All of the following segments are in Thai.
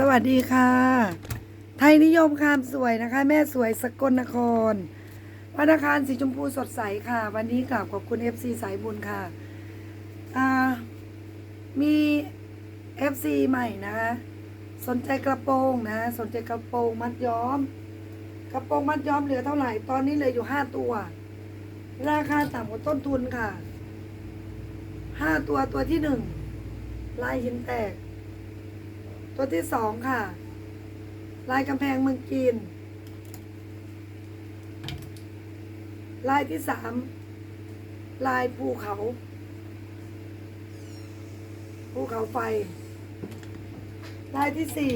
สวัสดีค่ะ ไทยนิยมคามสวยนะคะ แม่สวยสกลนครวันาคารสีชมพูสดใสค่ะ วันนี้กราบขอบคุณ FC สายบุญค่ะมี FC ใหม่นะคะ สนใจกระโปรงนะ สนใจกระโปรงมัดย้อม กระโปรงมัดย้อมเหลือเท่าไหร่ ตอนนี้เหลืออยู่ห้าตัว ราคาต่ำกว่าต้นทุนค่ะห้าตัวตัวที่หนึ่งลายหินแตก ตัวที่สองค่ะ ลายกำแพงเมืองจีน ลายที่สามลายภูเขา ภูเขาไฟ ลายที่สี่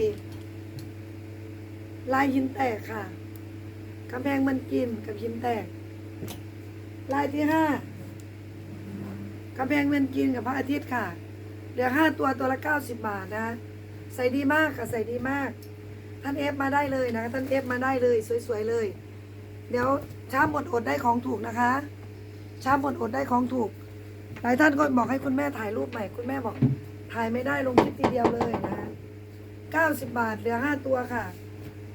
ลายหินแตกค่ะกำแพงมันกินกับหินแตก ลายที่ห้ากำแพงมันกินกับพระอาทิตย์ค่ะ เหลือห้าตัวตัวละเก้าสิบบาทนะ ใส่ดีมากค่ะใส่ดีมาก ท่านเอฟมาได้เลยนะ ท่านเอฟมาได้เลยสวยๆเลย เดี๋ยวช้าหมดอดได้ของถูกนะคะช้าหมดอดได้ของถูก หลายท่านก็บอกให้คุณแม่ถ่ายรูปใหม่ คุณแม่บอกถ่ายไม่ได้ลงคลิปทีเดียวเลยนะเก้าสิบบาทเหลือห้าตัวค่ะ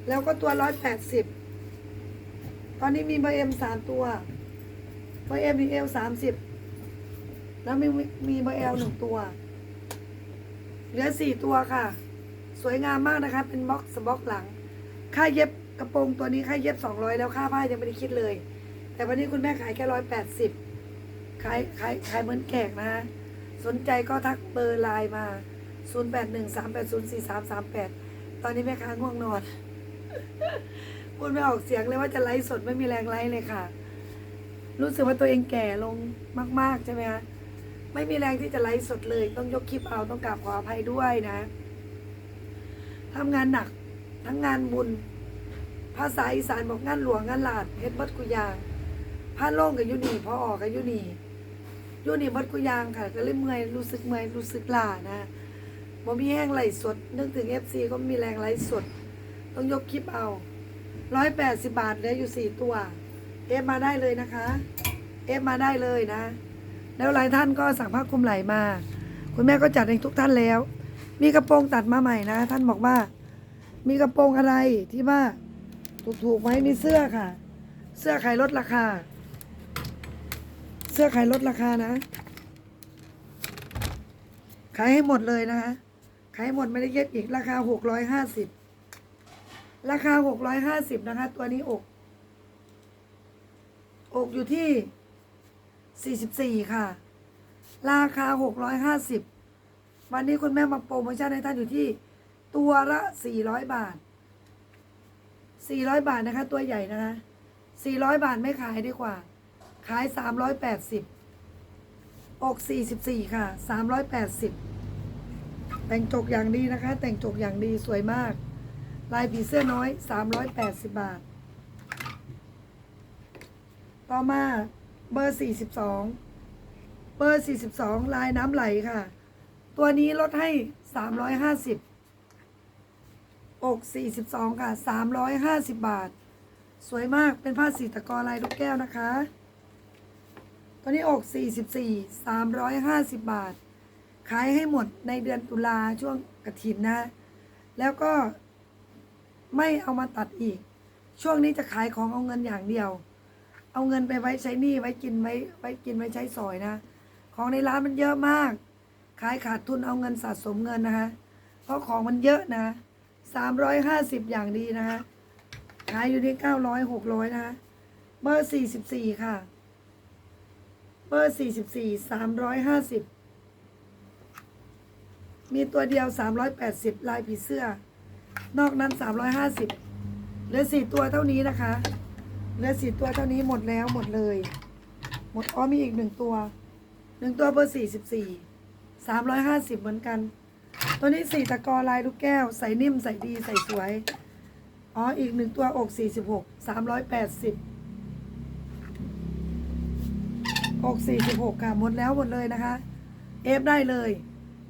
แล้วก็ตัวร้อยแปดสิบตอนนี้มีเบอร์เอ็มสามตัวเบอร์เอ็มมีเอลสามสิบแล้วมีมีเบอร์เอลหนึ่งตัว เหลือสี่ตัวค่ะ สวยงามมากนะคะ เป็นบ็อกสบล็อกหลัง ค่าเย็บกระโปรงตัวนี้ค่าเย็บสองร้อยแล้วค่าผ้ายังไม่ได้คิดเลย แต่วันนี้คุณแม่ขายแค่ร้อยแปดสิบขายขายขายเหมือนแขกนะ สนใจก็ทักเบอร์ไลน์มา 0 8 1 3 8 0 4 3 3 8 ตอนนี้แม่ค้าง่วงนอน พูดไม่ออกเสียงเลยว่าจะไลฟ์สดไม่มีแรงไลฟ์เลยค่ะ รู้สึกว่าตัวเองแก่ลงมาก ๆ ใช่ไหมคะไม่มีแรงที่จะไลฟ์สดเลย ต้องยกคลิปเอาต้องกราบขออภัยด้วยนะ ทำงานหนัก ทั้งงานบุญ ภาษาอีสานบอกงานหลวงงานหลาดเฮ็ดบัดกุยางผ้าโล่งกับยุนีพอออกกับยุนียุนีเบัดกุยางค่ะ ก็เลยเมื่อยรู้สึกเมื่อยรู้สึกล้านะบ่มีแห้งไหลสด นึกถึงเอฟซีก็มีแรงไหลสด ต้องยกคลิปเอาร้อยแปดสิบาทเหลืออยู่สี่ตัว เอฟมาได้เลยนะคะ เอฟมาได้เลยนะ แล้วหลายท่านก็สั่งผ้าคลุมไหลมา คุณแม่ก็จัดให้ทุกท่านแล้ว มีกระโปรงตัดมาใหม่นะ ท่านบอกว่า มีกระโปรงอะไรที่ว่าถูกๆไหมมีเสื้อค่ะ เสื้อขายลดราคา เสื้อขายลดราคานะ ขายให้หมดเลยนะคะขายให้หมดไม่ได้เย็บอีกราคาหกร้อยห้าสิบราคาหกร้อยห้าสิบนะคะ ตัวนี้อก อกอยู่ที่44ค่ะ ราคา650 วันนี้คุณแม่มาโปรโมชั่นให้ท่านอยู่ที่ตัวละ400บาท400บาทนะคะ ตัวใหญ่นะคะ400บาทไม่ขายดีกว่า ขาย380อยแปดสิบอก44ค่ะ380แปดสิบแต่งจกอย่างดีนะคะ แต่งจกอย่างดีสวยมาก ลายผีเสื้อน้อย380บบาท ต่อมาเบอร์42เบอร์42ลายน้ำไหลค่ะ ตัวนี้ลดให้350อยห้าสิบอก42ค่ะ350บบาท สวยมากเป็นผ้าสีตะกอลายลูกแก้วนะคะ ตัวนี้อก44 350บาท ขายให้หมดในเดือนตุลาช่วงกระถินนะ แล้วก็ไม่เอามาตัดอีก ช่วงนี้จะขายของเอาเงินอย่างเดียว เอาเงินไปไว้ใช้หนี้ไว้กินไว้ไว้กินไว้ใช้สอยนะ ของในร้านมันเยอะมาก ขายขาดทุนเอาเงินสะสมเงินนะคะเพราะของมันเยอะนะสามร้อยห้าสิบอย่างดีนะคะขายอยู่ที่เก้าร้อยหกร้อยนะคะเบอร์สี่สิบสี่ค่ะ เบอร์สี่สิบสี่สามร้อยห้าสิบมีตัวเดียวสามร้อยแปดสิบลายผีเสื้อ นอกนั้นสามร้อยห้าสิบเหลือสี่ตัวเท่านี้นะคะเหลือสี่ตัวเท่านี้หมดแล้วหมดเลย หมดอ๋อมีอีกหนึ่งตัวหนึ่งตัวเบอร์สี่สิบสี่ สามร้อยห้าสิบเหมือนกัน ตัวนี้สี่ตะกอลายลูกแก้ว ใส่นิ่มใส่ดีใส่สวย อ๋อ อีกหนึ่งตัวอกสี่สิบหกสามร้อยแปดสิบอกสี่สิบหกค่ะหมดแล้วหมดเลยนะคะ เอฟได้เลย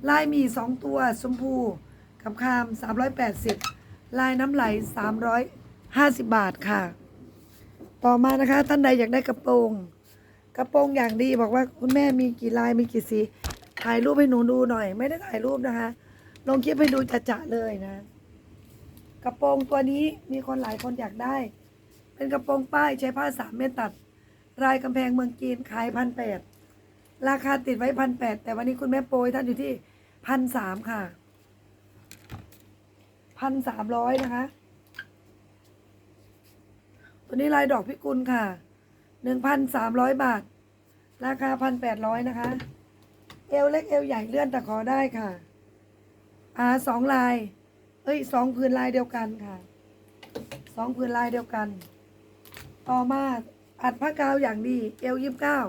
ลายมีสองตัวชมพูกับคามสามร้อยแปดสิบลายน้ำไหลสามร้อยห้าสิบบาทค่ะ ต่อมานะคะ ท่านใดอยากได้กระโปรง กระโปรงอย่างดีบอกว่าคุณแม่มีกี่ลายมีกี่สี ถ่ายรูปให้หนูดูหน่อย ไม่ได้ถ่ายรูปนะคะ ลงคลิปให้ดูจะๆเลยนะ กระโปรงตัวนี้มีคนหลายคนอยากได้ เป็นกระโปรงป้ายใช้ผ้าสามเมตรตัด รายกำแพงเมืองจีนขายพันแปดราคาติดไว้พันแปดแต่วันนี้คุณแม่โปรยท่านอยู่ที่พันสามค่ะพันสามร้อยนะคะ ตัวนี้ลายดอกพิกุลค่ะหนึ่งพันสามร้อยบาท ราคาพันแปดร้อยนะคะ อวเล็กเอวใหญ่เลื่อนตะขอได้ค่ะ อ่าสองลาย เอ้ยสองผืนลายเดียวกันค่ะสองผืนลายเดียวกัน ต่อมาอัดผ้ากาวอย่างดีเอวยี่สิบเก้า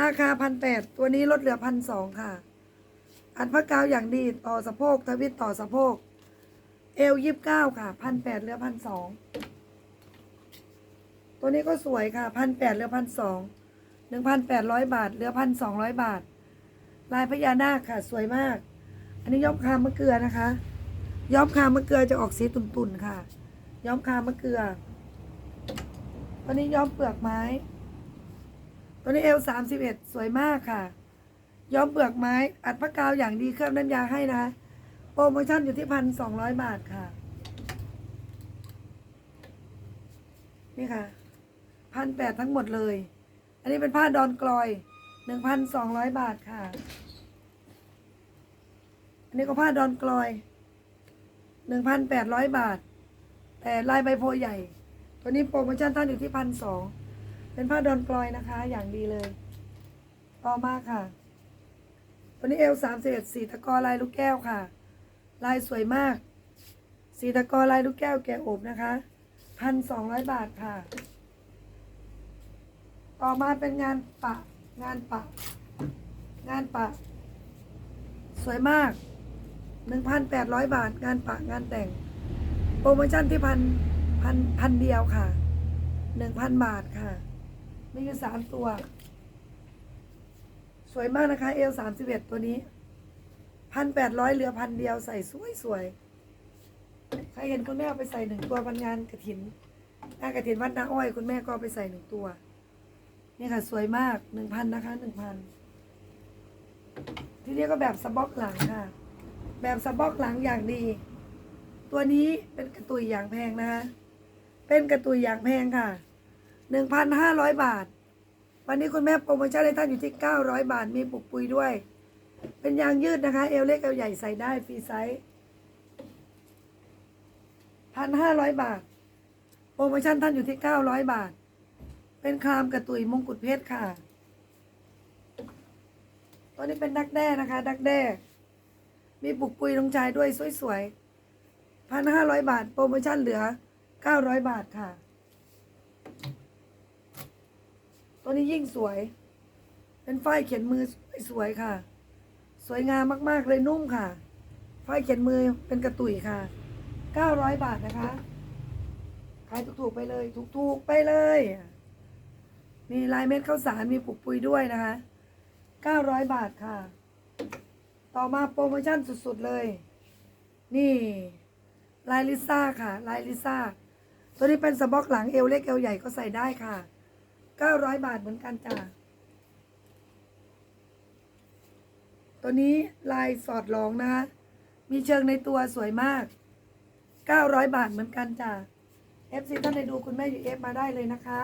ราคาพันแปดตัวนี้ลดเหลือพันสองค่ะ อัดผ้ากาวอย่างดีต่อสะโพกทวิตต่อสะโพก เอวยี่สิบเก้าค่ะพันแปดเหลือพันสองตัวนี้ก็สวยค่ะพันแปดเหลือพันสองหนึ่งพันแปดร้อยบาทเหลือพันสองร้อยบาท ลายพญานาคค่ะ สวยมาก อันนี้ย้อมคามมะเกลือนะคะ ย้อมคามมะเกลือจะออกสีตุ่นๆค่ะ ย้อมคามะเกลือตัวนี้ย้อมเปลือกไม้ ตัวนี้เอลสามสิบเอ็ดสวยมากค่ะ ย้อมเปลือกไม้ อัดพระกาวอย่างดีเคลือบน้ำยาให้นะโปรโมชั่นอยู่ที่พันสองร้อยบาทค่ะ นี่ค่ะพันแปดทั้งหมดเลย อันนี้เป็นผ้าดอนกลอย หนึ่งพันสองร้อยบาทค่ะ อันนี้ก็ผ้าดอนกลอยหนึ่งพันแปดร้อยบาท แต่ลายใบโพใหญ่ ตัวนี้โปรโมชั่นท่านอยู่ที่พันสองเป็นผ้าดอนกลอยนะคะ อย่างดีเลย ต่อมาค่ะ ตัวนี้เอลสามสิบเอ็ดสีตะกอลายลูกแก้วค่ะ ลายสวยมาก สีตะกอลายลูกแก้วแกะอบนะคะพันสองร้อยบาทค่ะ ต่อมาเป็นงานปะ งานปะงานปะสวยมากหนึ่งพันแปดร้อยบาท งานปะงานแต่ง โปรโมชั่นที่พันพันพันเดียวค่ะหนึ่งพันบาทค่ะ มีอยู่สามตัว สวยมากนะคะ เอลสามสิบเอ็ดตัวนี้พันแปดร้อยเหลือพันเดียวใส่สวยสวยใครเห็นคุณแม่เอาไปใส่หนึ่งตัววันงานกระถินงานกระถินวัดนาอ้อย คุณแม่ก็เอาไปใส่หนึ่งตัว นี่ค่ะสวยมากหนึ่งพันนะคะหนึ่งพันที่นี้ก็แบบสะบอกหลังค่ะ แบบสะบอกหลังอย่างดี ตัวนี้เป็นกระตุยอย่างแพงนะคะเป็นกระตุยอย่างแพงค่ะหนึ่งพันห้าร้อยบาท วันนี้คุณแม่โปรโมชั่นให้ท่านอยู่ที่เก้าร้อยบาทมีปุกปุยด้วย เป็นยางยืดนะคะ เอวเล็กเอวใหญ่ใส่ได้ฟรีไซส์พันห้าร้อยบาท โปรโมชั่นท่านอยู่ที่เก้าร้อยบาท เป็นคามกระตุยมงกุฎเพชรค่ะ ตัวนี้เป็นดักแด้นะคะ ดักแด้ มีปุกปุยลงชายด้วยสวยๆพันห้าร้อยบาท โปรโมชั่นเหลือเก้าร้อยบาทค่ะ ตัวนี้ยิ่งสวย เป็นฝ้ายเขียนมือสวยๆค่ะ สวยงามมากๆเลยนุ่มค่ะฝ้ายเขียนมือเป็นกระตุยค่ะเก้าร้อยบาทนะคะ ขายถูกๆไปเลย ถูกๆไปเลย มีลายเม็ดข้าวสารมีปุกปุยด้วยนะคะเก้าร้อยบาทค่ะ ต่อมาโปรโมชั่นสุดๆเลย นี่ลายลิซ่าค่ะลายลิซ่า ตัวนี้เป็นสะบอกหลังเอวเล็กเอวใหญ่ก็ใส่ได้ค่ะเก้าร้อยบาทเหมือนกันจ้าตัวนี้ลายสอดรองนะคะมีเชิงในตัวสวยมากเก้าร้อยบาทเหมือนกันจ้าเอฟซีท่านใดดูคุณแม่อยู่เอฟมาได้เลยนะคะ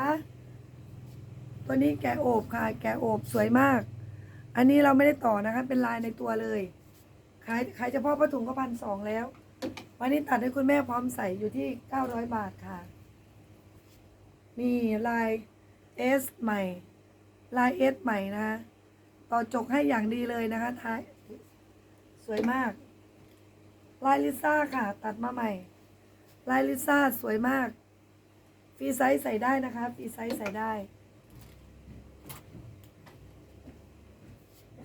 ตัวนี้แกะโอบค่ะ แกะโอบสวยมาก อันนี้เราไม่ได้ต่อนะคะ เป็นลายในตัวเลยขายขายเฉพาะผ้าถุงก็พันสองแล้ว วันนี้ตัดให้คุณแม่พร้อมใส่อยู่ที่เก้าร้อยบาทค่ะ นี่ลายเอสใหม่ ลายเอสใหม่นะคะต่อจกให้อย่างดีเลยนะคะท้ายสวยมาก ลายลิซ่าค่ะ ตัดมาใหม่ ลายลิซ่าสวยมาก ฟรีไซส์ใส่ได้นะคะ ฟรีไซส์ใส่ได้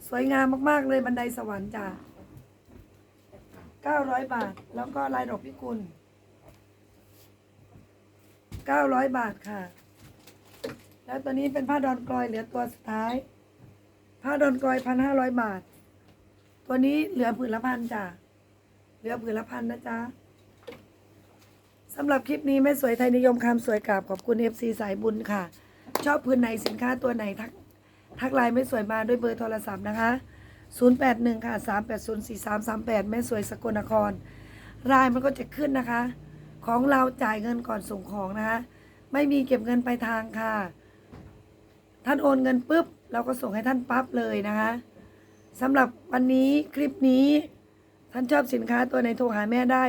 สวยงามมาก ๆ เลยบันไดสวรรค์จ้ะ900 บาท แล้วก็ลายดอกพิกุล 900 บาทค่ะ แล้วตัวนี้เป็นผ้าดอนกลอยเหลือตัวสุดท้าย ผ้าดอนกลอย1,500บาท ตัวนี้เหลือผืนละพันจ้ะเหลือผืนละพันนะจ๊ะสำหรับคลิปนี้แม่สวยไทยนิยมคำสวยกราบขอบคุณ FC สายบุญค่ะ ชอบพื้นไหนสินค้าตัวไหนทัก ทักไลน์ไม่สวยมาด้วยเบอร์โทรศัพท์นะคะ 081 ค่ะ 380 4338 แม่สวยสกลนคร รายมันก็จะขึ้นนะคะ ของเราจ่ายเงินก่อนส่งของนะคะไม่มีเก็บเงินปลายทางค่ะ ท่านโอนเงินปุ๊บ เราก็ส่งให้ท่านปั๊บเลยนะคะสำหรับวันนี้คลิปนี้ท่านชอบสินค้าตัวไหนโทรหาแม่ได้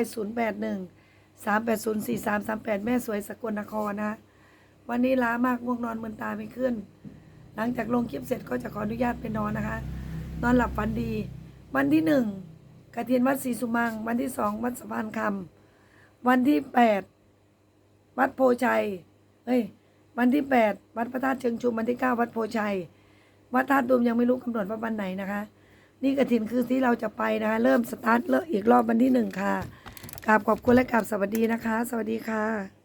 081 380 4338 แม่สวยสกลนครนะคะวันนี้ล้ามากง่วงนอนมึนตาไม่ขึ้น หลังจากลงคลิปเสร็จก็จะขออนุญาตไปนอนนะคะ นอนหลับฝันดี วันที่หนึ่งกระเทียนวัดศรีสุมัง วันที่สองวัดสะพานคำวันที่แปดวัดโพชัยเอ้ยวันที่แปดวัดพระธาตุเชิงชุมวันที่เก้าวัดโพชัย วัดธาตุดุมยังไม่รู้กำหนดว่าวันไหนนะคะ นี่กระถินคือที่เราจะไปนะคะ เริ่มสตาร์ทเริ่มอีกรอบวันที่หนึ่งค่ะกราบขอบคุณและกราบสวัสดีนะคะ สวัสดีค่ะ